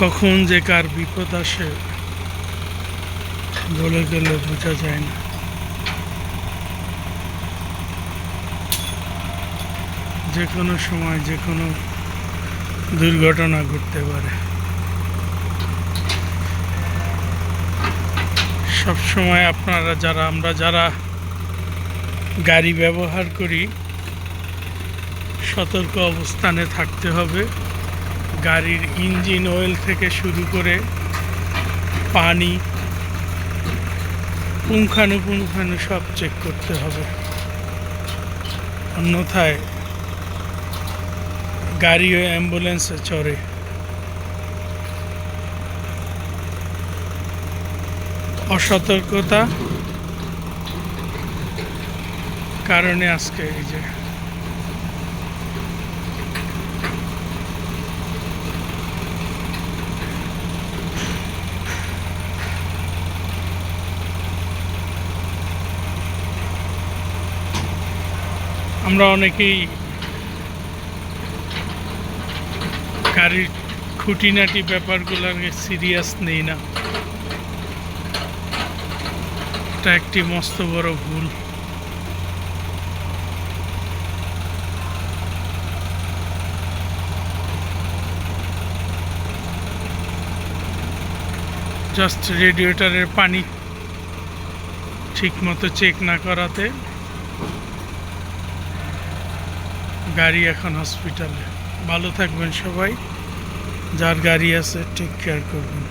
কখন যে কার বিপদ আসে, বলে গেলে বোঝা যায় না। যে কোনো সময় যে কোনো দুর্ঘটনা ঘটতে পারে। সব সময় আপনারা যারা, আমরা যারা গাড়ি ব্যবহার করি, সতর্ক অবস্থানে থাকতে হবে। গাড়ির ইঞ্জিন অয়েল থেকে শুরু করে পানি, পুঙ্খানুপুঙ্খানু সব চেক করতে হবে। অন্যথায় গাড়ি ও অ্যাম্বুলেন্সে চড়ে। অসতর্কতা কারণে আজকে এই যে আমরা অনেকেই গাড়ির খুঁটিনাটি ব্যাপারগুলো ব্যাপারগুলোকে সিরিয়াস নেই না। এটা একটি মস্ত বড় ভুল। জাস্ট রেডিয়েটারের পানি ঠিকমতো চেক না করাতে গাড়ি এখন হসপিটালে। ভালো থাকবেন সবাই। যার গাড়ি আছে ঠিক কেয়ার করবেন।